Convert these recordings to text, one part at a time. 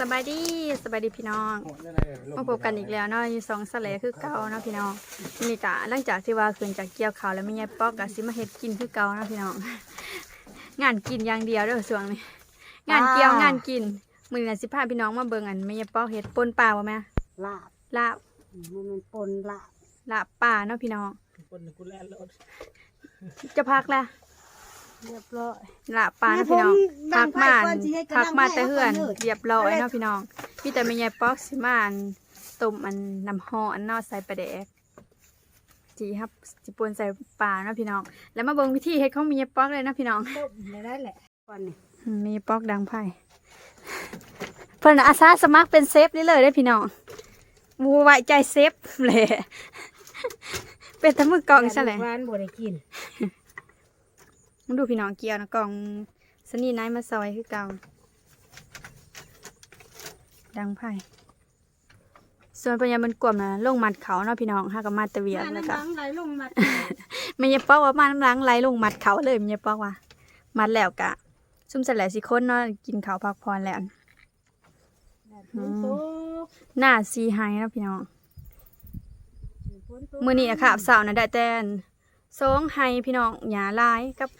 สบายดีสบายดีพี่น้องมาพบกันอีกแล้วเนาะอยู่สองสะเลคือเก่าเนาะพี่น้องนี่กะหลังจากที่ว่าขึ้นจากเกี่ยวเขาวแล้วไม่ยายปอกกะสิมาเฮ็ดกินคือเก่าเนาะพี่น้อง งานกินอย่างเดียวเด้อส่วงนี้งานเกี่ยวงานกินมื้อนี้น่ะสิพาพี่น้องมาเบิ่งอันไม่ยายปอกเฮ็ดป่นปลาบ่แม่ลาบลาบมันเป็นปนลาบลาบปลาเนาะพี่น้องคนกูแล่นรถจะพักละ เรียบร้อยลาบปลาเนาะพี่น้องแม่พักผมมาดังไฟก่อนสิให้กระพักมาดังไฟแต่เฮือนเอาก่อนเลยเรียบร้อยเนาะพี่น้องพี่แต่ไม่ยายปอกสิมาอันต้มอันน้ำฮ้อนเนาะใส่ปลาแดกจีครับจีปนใส่ปลาเนาะพี่น้อง แล้วมาเบิ่งวิธีเฮ็ดของมีป๊อกเลยเนาะพี่น้องต้มได้ได้แหละก่อนนี่อืมมีป๊อกดังไพ่เพิ่นอาสาสมัครเป็นเซฟนี่เลยได้อพี่น้องบูไว้ใจเซฟเลยเป็นทั้งมือกล่องซะแหละร้านบ่ได้กิน มึงดูพี่น้องเกี่ยวนะกล่องสนีไนท์มาซอยคือเก่า ดังไพ่ส่วนปัญญามันกลมนะลงมัดเขาเนาะพี่น้องห้ากับมาตะเวียนแล้วก็น้ำล้างไหลลงมาไม่ยาปอกว่ามาน้ำล้างไหลลงมัดเขาเลยไม่ยาปอกว่า มัดแล้วกะ ซุ่มเสร็จแล้วสิคนเนาะกินข้าวพักผ่อนแล้วฝนตกหน้าซีไฮเนาะพี่น้องฝนตกมื้อนี้อะค่ะสาวนะได้แต่นสองไฮพี่น้องหยาลายกับ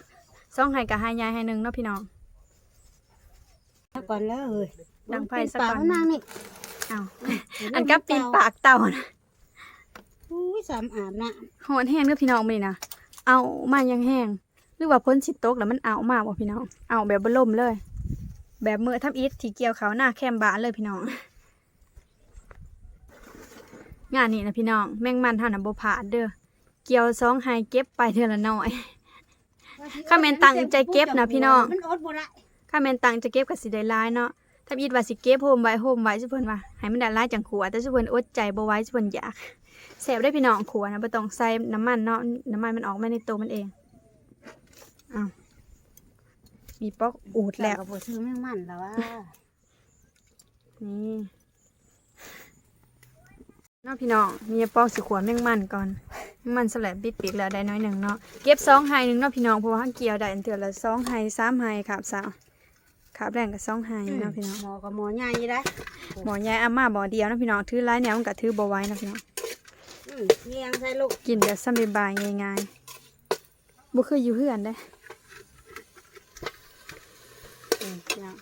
สองไฮกับไฮยายไฮหนึ่งเนาะพี่น้อง ก่อนแล้วเอ้ยดังไฟสักปาก่อนมันนางนี่อ้าวอันกับปีนปากเต่านะอุ้ยสามอาบน้หอนแห้งเด้อพี่น้องมื้อนี้นะเอามายังแห้งหรือว่าพ้นสิตกแล้วมันเอามาบ่พี่น้อง เอาแบบบ่ล่มเลย แบบมือทับอิฐที่เกี่ยวเขาหน้าแคมบานเลยพี่น้อง งานนี้นะพี่น้อง แมงมันเท่านั้นบ่ผ่านเด้อเกี่ยวสองไฮเก็บไปเทื่อละน้อยำ ข้าแม่นตั้งใจเก็บนะพี่น้องมันอดบ่ได้ถ้าแม่นตังจะเก็บก็สิได้หลายเนาะถ้าอีดว่าสิเก็บโฮมไว้โฮมไว้ซุเพิ่นว่าให้มันได้หลายจังขัวแต่ซุเพิ่นอดใจบ่ไหว้ซุเพิ่นอยากแซ่บได้พี่น้องขัวนะบ่ต้องใส่น้ำมันเนาะน้ำมันมันออกมาในตัวมันเองอ้าวมีปอกอูดแล้วก็บ่ซื้อแม่งมันแล้วว่านี่เนาะพี่น้องมีปอกสิขวแมงมันก่อนแมงมันสลัดบิดปีกแล้วได้น้อยหนึ่งเนาะเก็บสองไฮหนึ่งเนาะพี่น้องเพราะว่าเกี่ยวได้อันเถื่อละสองไฮสามไฮครับสาวครับแรงกับสองไฮเนาะพี่น้องหมอกับหมอใหญ่ได้หมอยายอาม่าบ่อเดียวนะพี่น้องถือไล่แนวมันก็ถือบ่ไหว้นะพี่น้องอืมเงียงใส่ลูกกินแบบสบายๆง่ายๆบ่เคยอยู่เฮือนเด้อืมพี่น้อง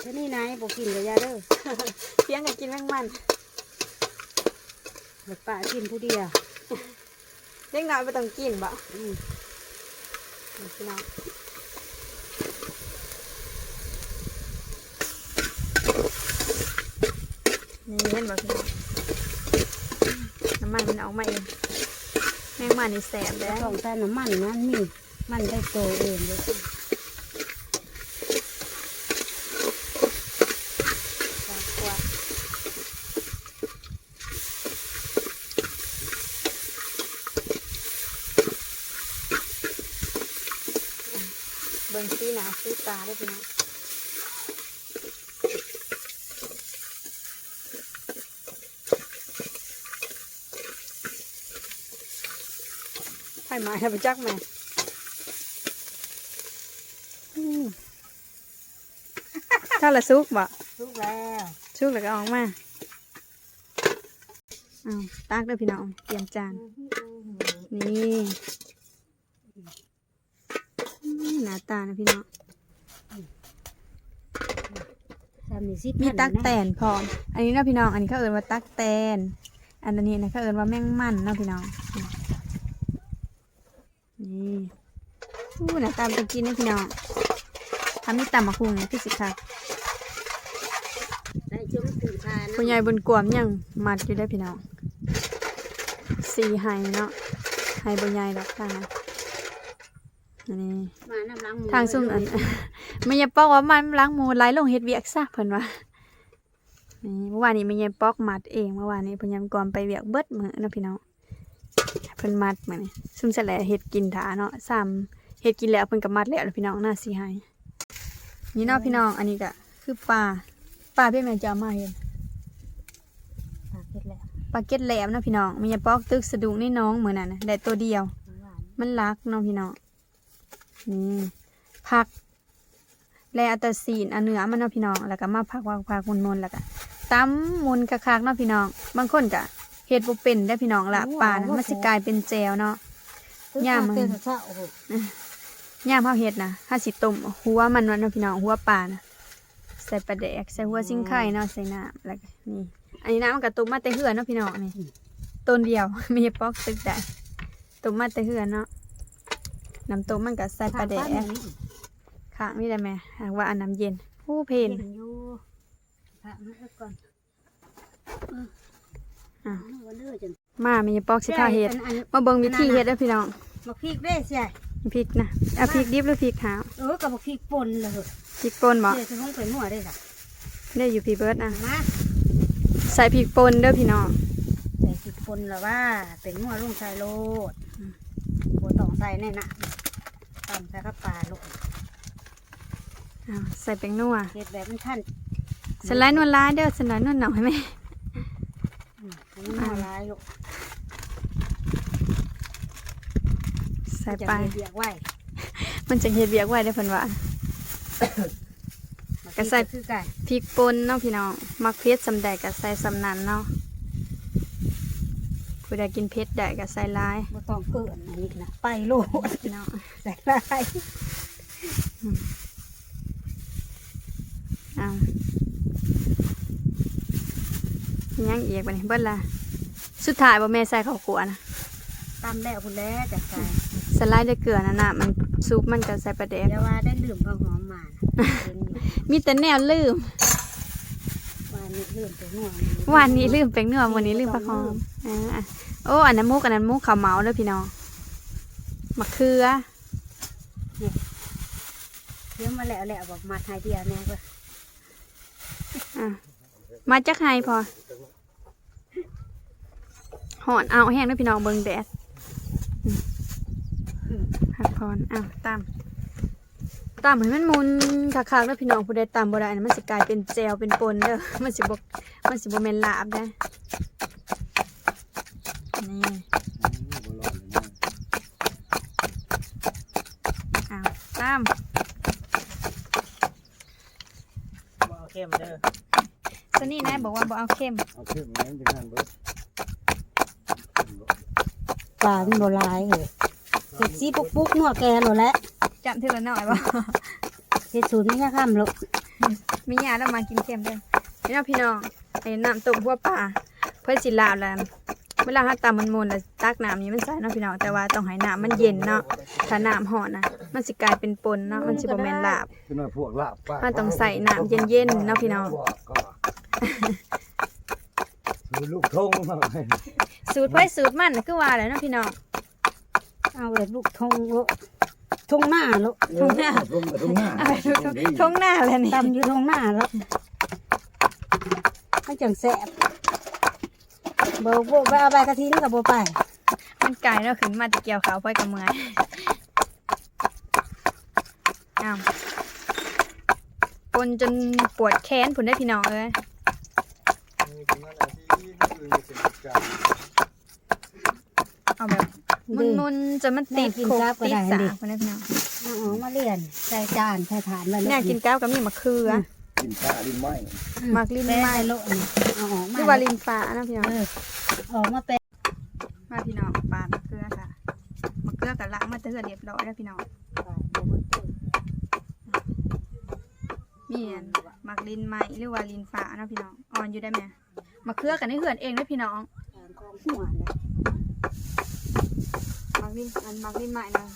เท่านี้นายบ่กินกับยาเด้อเพียงกันกินแมงมัน เดี๋ยวป้ากินผู้เดียวเล็กน้อยบ่ต้องกินบ่อืมนี่พี่น้องนี่เห็นบ่พี่น้องน้ำมันมันออกมาเองแมงมันนี่แสบแล้เด้วอต้องใส่น้ำมันนั้นนี่มันได้โตเองเลย เบิ่งสีหน้าสีตาเด้อพี่น้องไผ่ไม้ทำไปจักแม่อืมข้าวละซุกบ่ทุกแล้วซุกแล้วก็ออกมาเอาตักเด้อพี่น้อง เตรียมจาน นี่อืม หน้าตานะพี่น้องทำนี่สิมีตักแตนพร้อม อันนี้นะพี่น้อง อันนี้เขาเอิ้นว่าตักแตน อันนี้นะเขาเอิ้นว่าแมงมันเนาะพี่น้อง นี่อู้หน้าตาเป็นกินนะพี่น้องทำนี่ตำมะคุงเนี่ยพี่สิค่ะได้จุ่มสีทานะคุณยายบนกวมยังมัดอยู่ได้อพี่น้องสีไฮเนาะไฮบนยายดอกค่ะนะ อันนี้มาน้ำล้างมือทางซุ่มอันไม่ยายปอกว่ามันล้างมือไหลลงเฮ็ดเวียกซะเพิ่นว่านี่เมื่อวานนี้ไม่ยายปอกมัดเองเมื่อวานนี้เพิ่นยังกอมไปเวียกเบิดมื้อเนาะพี่น้องเพิ่นมัดมานี่ซุ่มแสลเฮ็ดกินถาเนาะซ้ำเฮ็ดกินแล้วเพิ่นก็มัดแล้วแล้วพี่น้องน่าสิหายนี่เนาะพี่น้องอันนี้ก็คือปลาปลาพี่แม่จะเอามาเฮ็ดปากเผ็ดแล้วปลาเก็ดแหลมเนาะพี่น้องไม่ยายปอกตึกสะดุ้งนี่น้องมื้อนั้นน่ะได้ตัวเดียวหวานมันรักเนาะพี่น้อง นี่ผักแล้วเอาแต่สีนเอาเนื้อมันเนาะพี่น้อง แล้วก็มาพักพักๆมุนๆแล้วก็ตำมุนคักๆเนาะพี่น้อง บางคนก็เฮ็ดบ่เป็นได้อพี่น้องละปลานะมันสิกลายเป็นแจวเนาะย่ามึงเต้นเศร้าโอ้โหย่ามเฮาเฮ็ดนะถ้าสิต้มหัวมันเนาะพี่น้องหัวปลานะใส่ปลาแดกใส่หัวซิงไข่เนาะใส่น้ำแล้วก็นี่อันนี้น้ำมันก็ต้มมาแต่เหือนเนาะพี่น้องนี่ต้นเดียวไม่ใช่ปอกตึกได้ต้มมาแต่เหือนเนาะ น้ำต้มมันก็ใส่ปลาแดกข้างนี่ได้ไหมหากว่าอันน้ำเย็นผู้เพเห็นนอยู่พระมาก่อนอะวันเด้อจังมาไม่ใช่ปอกสิข้าเฮ็ดอันอันมาเบิ่งวิธีเฮ็ดเด้อพี่น้องบักพริกเด้เสียพริกนะเอาพริกดิบหรือพริกขาวเออกับบักพริกป่นเลยพริกป่นบ่เสียจะต้องไปมั่วได้ค่ะได้อยู่พี่เบิร์ดอะมาใส่พริกป่นเด้อพี่น้องใส่พริกป่นแล้วว่าเป็นมั่วลุงใส่โลดบัวต้อง ใส่แน่น่ะตำใส่ข้าวปลาลูกอ้าวใส่แป้งนัวเฮ็ดแบบมันท่านสไลด์นวลร้ายเด้อสไลด์นวลหน่อยไหมอืมให้มันละลายลูกใส่จะไปเบียกไว้มันจะเฮ็ดเบียกไว้ได้อเพิ่นว่า ก็ใส่ คือกัน พริกป่นเนาะพี่น้องมักเผ็ดสำใดก็ใส่สำนั้นเนาะ ผู้ใดกินเผ็ดได้ก็ใส่หลายบ่ต้องเกินอันนี้นะไปโลดพี่น้องใส่ลายอ้าวยังอีกบัดนี้เบิดละสุดท้ายบ่แม่ใส่ข้าวคั่วนะตำแล้วพุ่นแล้วจะใส่สไลด์ได้เกลือนั่นน่ะมันซุปมันก็ใส่ปลาแดกเดี๋ยวว่าได้ลืมข้าวหอมมานะเห็นอยู่มีแต่แนวลืมว่านี่ลืมตัวนัววันนี้ลืมแป้งนัววันนี้ลืมผักหอมอ่า โอ้อันนั้นมุกอันนั้นมุกข้าวเหมาเด้อพี่น้องมะเขือเดี๋ยวมาแล้วแหละบอกมาไทยเดียวแน่เว้ยอะมาจากไฮพอหอนเอาแห้งด้วยพี่น้องเบิงแดดอืมพักพรอ้าวตามตามให้มันหมุนคักๆแล้วพี่น้องผู้ใดตามบ่ได้นะมันสิกลายเป็นแจวเป็นปนเด้อมันสิบ่มันสิบ่แม่นลาบได้ อนี่อ้าวตามบ่เอาเข้มเด้อสนี่นายบอกว่าบ่เอาเข้มเอาเข้มแม่นจังนั้นเบิดปลามันโบราณเลยเห็ดซีปุกปุกนัวแกหมดแล้วจำทีละหน่อยบ่ เห็ดสูตรไม่ยากข้ามลูกมีญาติเรามากินเค็มเด้อพี่น้องพี่น้องไอ้น้ำต้มหัวปลาเพื่อสิลาบแล้ว เวลาเราตำมันมนๆแล้วตักน้ำนี้มันใส่เนาะพี่น้องแต่ว่าต้องให้น้ำมันเย็นเนาะถ้าน้ำห่อนนะมันสิกลายเป็นปนเนาะมันสิบ่แม่นลาบคือน้อยพวกลาบป้ามันต้องใส่น้ำเย็นๆเนาะพี่น้องคือลูกทงมาให้สูตรไผสูตรมันน่ะคือว่าแหละเนาะพี่น้องเอาเลยลูกทงลูกทงหน้าลูกทงหน้าทงทงหน้าเอาไปทุกทงหน้าเลยนี่ตำอยู่ทงหน้าแล้วให้จังแสบ เบอร์พวกไปเอาใบกระถินกับโบไปมันไก่แล้วขึ้นมาตะเกียวขาวไผกับเมื่อยอ้าวปนจนปวดแขนผุนได้อพี่น้องเอ้ยมีถึงนาทีนี่คือเป็นการเอาแบบมุนๆจนมันติดโคกติดสาคนนี้พี่น้องเอาออกมาเรียนใส่จานใส่ถาดมาเนี่ยกินแก้วกับมีมะเขือ กินข้าลิ้นไหมมักลิ้นแม่ไม้โลนี่เอาออกมาคือว่าลิ้นฟ้านะพี่น้องเออออกมาเป็นมาพี่น้องปลามะเขือค่ะมะเขือกับล้างมาเตือเรียบร้อยแล้วพี่น้องมีอันมักลิ้นไม้หรือว่าลิ้นฟ้านะพี่น้องอ่อนอยู่ได้ไหมมะเขือกันในเหือนเองนะพี่น้องของหัวเลยมักลิ้นอันมักลิ้นไม้นะ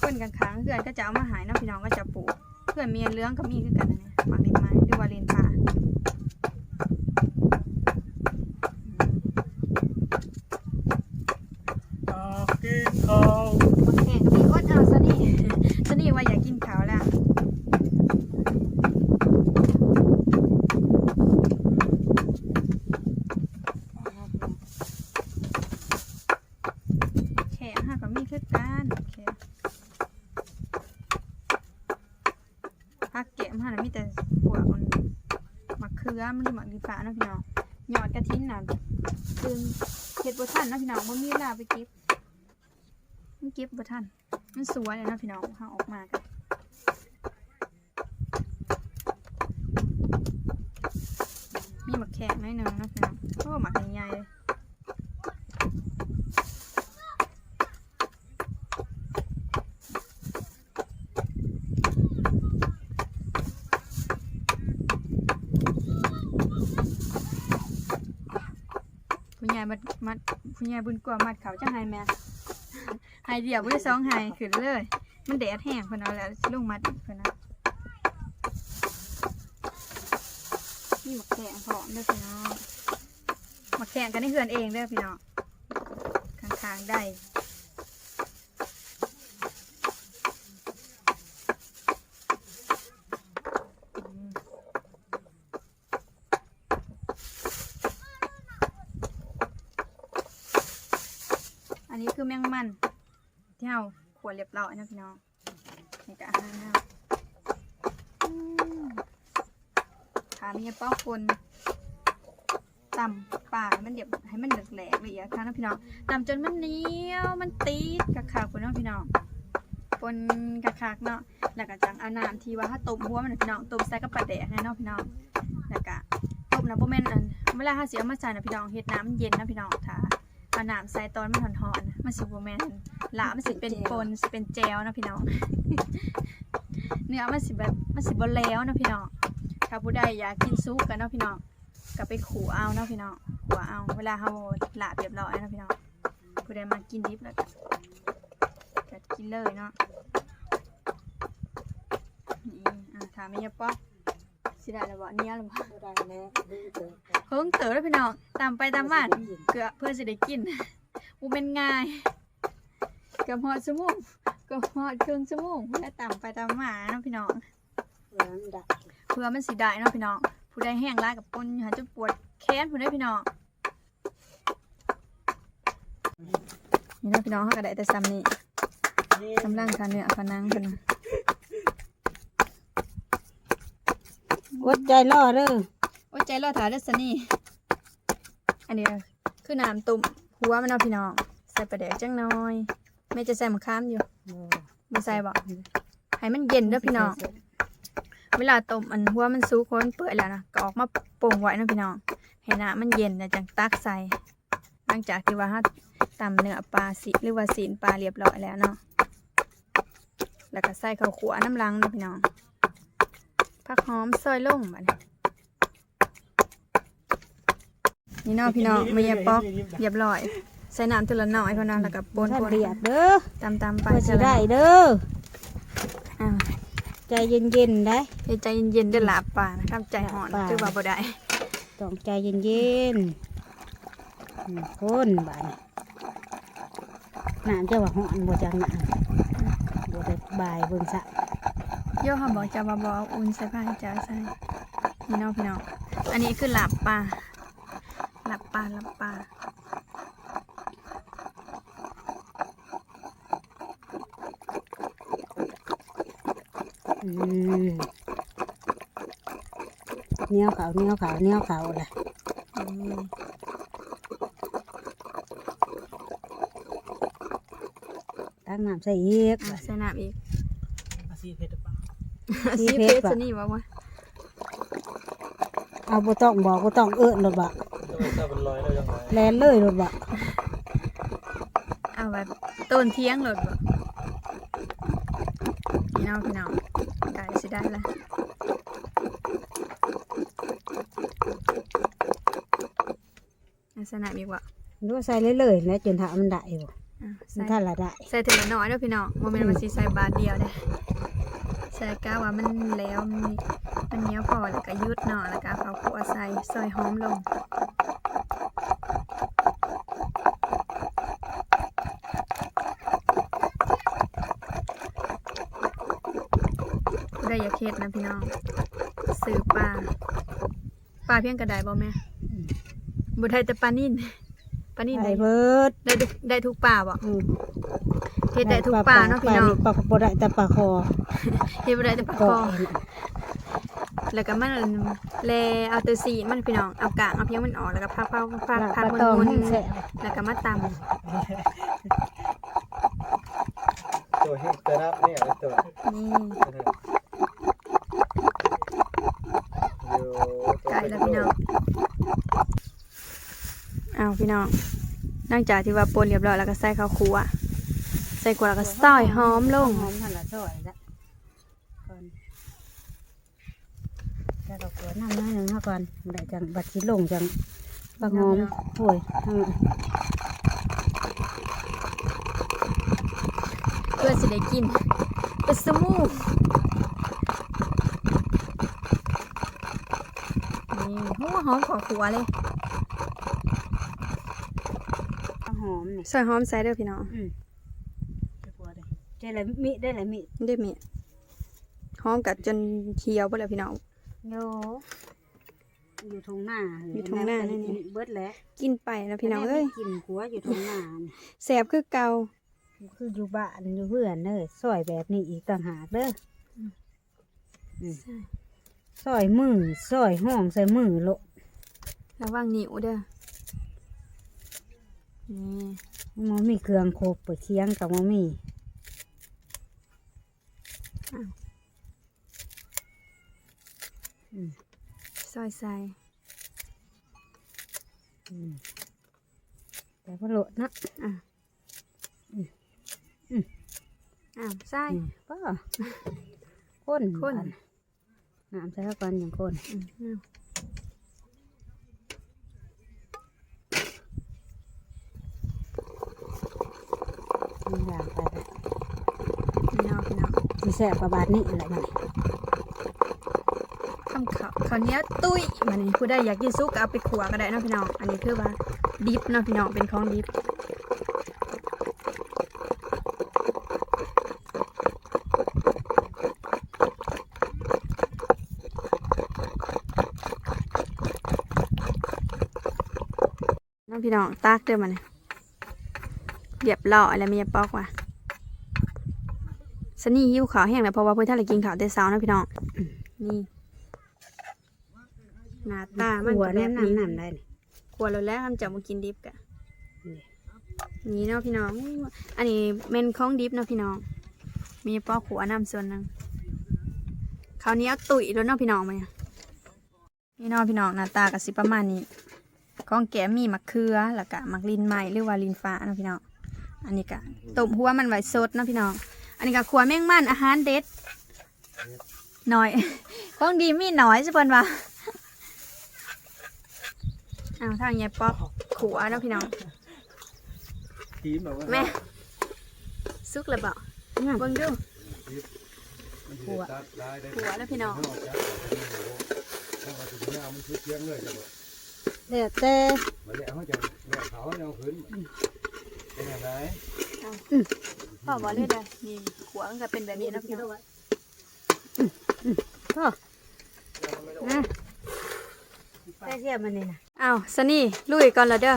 คนกันค้างเหือนก็จะเอามาหายนะพี่น้องก็จะปลูกเพื่อนมีอันเลื้องก็มีคือกันนะเนี่ย มักลิ้นไม้หรือว่าลิ้นฟ้าาไปเก็บมันเก็บบ่ทันมันสวยเลยนะพี่น้องขาออกมากันมีหมักแขกน้อยหนึ่งนะพี่น้องก็หมักใหญ่ๆเลย มัดมัดผู้ใหญ่บุญกว่ามัดเขาจะให้แม่ให้เดียวบ่ได้สองให้ขึ้นเลย มันแดดแห้งเพิ่นเอาแล้วสิลงมัดอีกเพิ่นนะนี่หมักแขกพร้อมเด้อพี่น้องหมักแขกกันในเฮือนเองเด้อพี่น้องข้างๆได้อืมอันนี้ คือแมงมันที่เราขวดเรียบร้อยนะพี่น้องนี่ก็อาหารเราอืมขาเมีเป้าคนตำปากให้มันเดียบให้มันเหลือกแหลกละเอียดค่ะนะพี่น้องตำจนมันเหนียวมันตีดกะขาวคุณน้องพี่น้องปนกะคักเนาะแล้วก็จังเอาน้ำที่ว่าถ้าต้มหัวมันนะพี่น้องต้มใส่กับปลาแดกนะเนาะพี่น้องแล้วก็ต้มน้ำโบแมนอันเวลาถ้าเสียมาใส่นะพี่น้องเฮ็ดน้ำเย็นนะพี่น้องถ้า เอาน้ำใส่ตอนมันหอนๆนะมันสิโบแมนหลามันสิเป็นปนสิเป็นแจวนะพี่น้อง เนื้อมันสิแบบมันสิบ่แล้วนะพี่น้อง ถ้าผู้ใดอยากกินซุปกันเนาะพี่น้องก็ไปขู่เอาเนาะพี่น้องขัวเอา เวลาเฮาหลาเรียบร้อยนะพี่น้องผู้ใดมากินดิบแล้วก็ก็กินเลยเนาะนี่อะถามแม่ยะป๊อก สิได้แล้วบ่เนี่ยหรือบ่บ่ได้แล้วดื้อเด้อเฮิงเต๋อเลยพี่น้องตามไปตามบ้านเกือเพื่อสิได้กินบ่เป็นง่ายเกับฮอดชั่วโมงเกับฮอดครึ่งชั่วโมงแล้วตามไปตามมาเนาะพี่น้องร้านดักเพื่อมันสิได้เนาะพี่น้องผู้ใดแห้งร้ายกับปนหาจะปวดแค้นผู้ใดพี่น้องนี่เนาะพี่น้องเขาก็ได้แต่ซ้ำนี่กำลังทานเนื้อพะนังกัน อดใจรอเด้อโอ้ยใจรอถายได้อสนี่อันนี้คือน้ำตุ่มหัวมันเนาพี่น้อง ใส่ปลาแดกจังน้อยแม่จะใส่มะขามอยู่บ่ใส่บ่ให้มันเย็นเด้อพี่น้อง เวลาต้มอันหัวมันสุกหัวมันเปื่อยแล้วนะก็ออกมาโป่งไว้นะพี่น้องให้น้ำมันเย็นแล้วจังตักใส่หลังจากที่ว่าเราตำเนื้อปลาสิหรือว่าสีนปลาเรียบร้อยแล้วเนาะแล้วก็ใส่ข้าวขัวน้ำลังนะพี่น้อง ผักหอมซอยลงบัดนี้นี่เนาะพี่น้องไม่ยาปอกเรียบร้อย ใส่น้ำทีละหน่อยพอนะแล้วก็ปนท่านๆเดียดเด้อตำตำๆไปเพื่อสิได้เด้ออ่าใจเย็นๆได้เดี๋ยวใจเย็นๆเด้อหลาบปลานะครับใจห่อนปลาคือว่าบ่ได้ต้องใจเย็นๆอืมคนบาดนี้น้ำจะว่าหอนบ่จังน้ำบ่ได้บายเบิ่งซะ โย่เขาบอกจะมาบอกอุ่นใส่ผ้าให้จ้าใส่นี่เน้องพี่น้องอันนี้คือหลับปลาหลับปลาหลับปลาอืมเหนียวขาวเหนียวขาวเหนียวขาวล่ะอืมตั้งน้ำใส่อีกอะใส่น้ำอีก อาซีเพชรปะ สีซีเพเพชชรรปะสนี่บอกว่าเอาบ่ต้องบอกบ่ต้องเอิ้นรถบ่ทำไมถ้าเป็นรอยแล้วยังไงแลนเลยรถบ่เอาแบบต้นเที่ยงหลดบ่พี่น้องพี่น้องได้สิได้ละอะใส่น้ำอีกบ่ดูใส่เลยเลยๆแล้วจนถ้ามันได้บ่อะมัใส่นถ้าละได้ใส่เทละน้อยเด้อพี่น้องโมเมนต์มันสิใส่บาทเดียวเด้อ ใส่กาว่ามันแล้วมันมันเหนียวพอแล้วก็ยุดเนาะแล้วก็เอาข้าวคั่วใส่ซอยหอมลงผู้ใดอยากเฮ็ดนะพี่น้องซื้อปลาปลาเพียงกระไดบ่แม่บ่ได้แต่ปลานิ่นปลานิ่นได้ได้เบิดได้ทุกได้ทุกปลาบ่อืม เฮ็ดได้ทุกปลาเนาะพี่น้องปลาบ่ได้แต่ปลาคอเฮ็ดบ่ได้แต่ปลาคก็อแล้วก็มันแลเอาแตัวสีมันพี่น้องเอากากเอาเพียงมันออกแล้วก็พักพักพักปพัลากบนตองบนให้แซ่บแล้วก็มาตตัวที่จะรับเนี่ยตัวำนี่ไก่ไก่แล้วพี่น้องเอาพี่น้องหลังจากที่ว่าปนเรียบร้อยแล้วก็ใส่ข้าวคั่วใส่กว่าแล้วก็ซอยหอมลงหอมทันละซอยละก่อนแล้วก็ขวดน้ำน้อยหนึ่งเท่าก่อนได้จังบัดสิลงจังบักหอมโอ้ยทั้งเพื่อสิได้กินเป็นสมูทนี่หัวหอมของขัวเลยบักหอมนี่ซอยหอมใส่เด้อพี่น้อง อืมจะกลัวเลย ได้ละมิได้ละมิได้มีหอมกัดจนเคี้ยวไปแล้วพี่น้อง โยอยู่ทงหน้าอยู่ทุ่งนานี่นี่เบิดแล้วกินไปแล้วพี่น้องเอ้ยกินหัวอยู่ทงหน้านี่แสบคือเก่าคืออยู่บ้านอยู่เพื่อนเลยซอยแบบนี้อีกต่างหากเด้อออืมซอยมือซอยห้องใส่มือโลดระวังนิ้วเด้อนี่มันมีเครื่องโคกเปิดเคียงกับมันมี ซอยใส่อืมแต่พอโลดนะอะอ้าวใส่อืมป้าข้นข้นบัดน้ำใส่เข้ากันอย่างข้นอืมอ้าวมันอย่างไปเลย พี่น้องพี่น้อง สี แสบประบาดนี้อะไรมันคำเขาข้าวเนียตุ้ยมันนี่ผู้ใดอยากกินซุกก็เอาไปขัวก็ได้นะพี่น้องอันนี้คือว่าดิบนะพี่น้องเป็นของดิบน้องพี่น้องตากเด้อมันเรียบร้อยแล้วมีปอกว่ะ สนี่หิวขาวแห้งแล้วเพราะว่าเพื่อนท่านเลยกินข้าวแต่เช้านะพี่น้อง นี่หน้าตา มันหัวก็แนแบบมนี้น้ำน้ำได้นี่กลัวเราแล้วทำจากมากินดิบกะนี่นี่เนาะพี่น้อง อันนี้เมนของดิบเนาะพี่น้อง มีปอกขัวน้ำส่วนหนึงคราวนี้เอาตุ๋ยแล้วเนาะพี่น้องมาเนี่ยนี่เนาะพี่น้องหน้าตากับสิประมาณนี้ของแกมมีมะเขือแล้วก็มักลินไม้หรือว่าลินฟ้าเนาะพี่น้อง อันนี้ก็ต้มหัวมันไว้สดเนาะพี่น้อง อันนี้ก็ขัวแมงมันอาหารเด็ดหน่อยของดีมีหน่อยสิเพิ่นว่าอ้าวทางยายป๊อกขัวเนาะพี่น้องทีมแบบว่าแม่ซุกเลยเปล่าน้ำเบิ่งดูหัวได้ได้หัวแล้วพี่น้องออกจากถ้าว่าถึงเนี่ยมันคือเทียงเลยจ้ะบ่เดี๋ยวแต่มาแล้วเขาจะแม่เขาเอาขึ้นเป็นยังไง พ่อบอกเลยได้นี่หัวมันก็เป็นแบบนี้นะพี่น้องก็นะแต่เทียบมันนี่นะอ้าวสนี่ลุยก่อนละเด้อ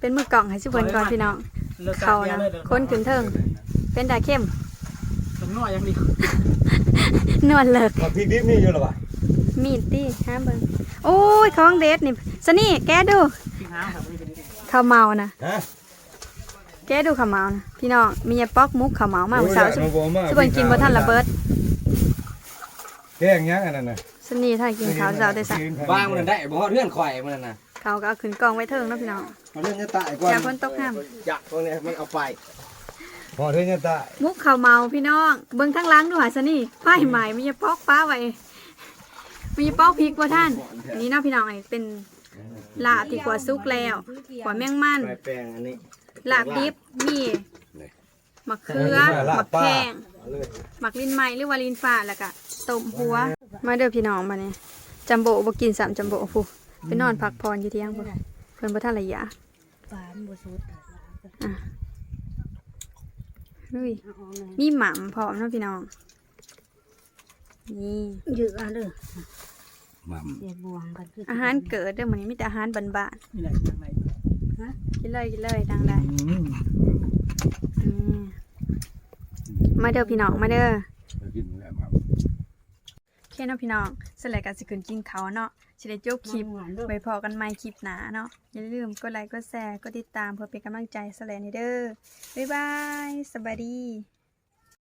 เป็นมือกล่องให้ชิบเบิ่งก่อนพี่น้องเขานะคนขึ้นเทิง เป็นดาเข้มตรงน้อยยังดีนวลเลิกมาพริกดิบนี่อยู่หรอวะมีดตี้ห้ามเบิ่งโอ้ยของเด็ดนี่สนี่แกะดูที่ห้างครับไม่เป็นไรข้าวเมานะ ฮะแกะดูข้าวเมานะพี่น้องมียาป๊อกมุกข้าวเมามาเมื่อเช้าชิบชิบเบิ่งกินบ่ทันระเบิดแกงยังอันนั้นน่ะสนี่ถ้ากินข้าวเช้าได้สักวางมันได้บ่เรื่องข่อยมันน่ะเขาก็เอาขึ้นกล่องไว้เทิงเนาะพี่น้องเอาเรื่องจะตายก่อนอย่าพ้นตกห้ามอยากตรงนี้มันเอาไปพอเท่านี้ตามุกข้าวเมาพี่น้องเบิ่งทั้งหล้างดูหาซะนี่ป้ายใหม่มีปอกป้าไว้มีปอกพริกบ่ท่านอันนี้เนาะพี่น้องไอ้เป็นลาบที่กว่าซุกแล้วกว่าแมงมันแปลงอันนี้ ลาบดิบมีมะเขือมะแข้งมักลิ้นไม้หรือว่าลิ้นฟ้าแล้วก็ต้มหัว มาเด้อพี่น้องมาเนี่ยจัมโบ้บ่กินสามจัมโบ้ผู้ไปนอนพักผ่อนอยู่เที่ยงพุ่นเพิ่นบ่ทันระยะปานบสุดลุยเอาออกเลยมีหม่ำพร้อมเนาะพี่น้อง นี่เยอะอะเด้อมัมเดี๋ยวบวงกันคืออาหารเกิดเด้อมื้อนี้มีแต่อาหารบ้าน นี่แหละยังไงๆกินเลยกินเลยดังได้อืมมาเด้อพี่น้องมาเด้อกินแล้วมัมโอเคเนาะพี่น้องสลายกันสิขึ้นกินเขาวเนาะสิได้จบคลิปหวานๆเด้อไว้พอกันใหม่คลิปหน้าเนาะอย่าลืมกดไลค์กดแชร์กดติดตามเพื่อเป็นกำลังใจสลายนี่เด้อบ๊ายบายสบายดี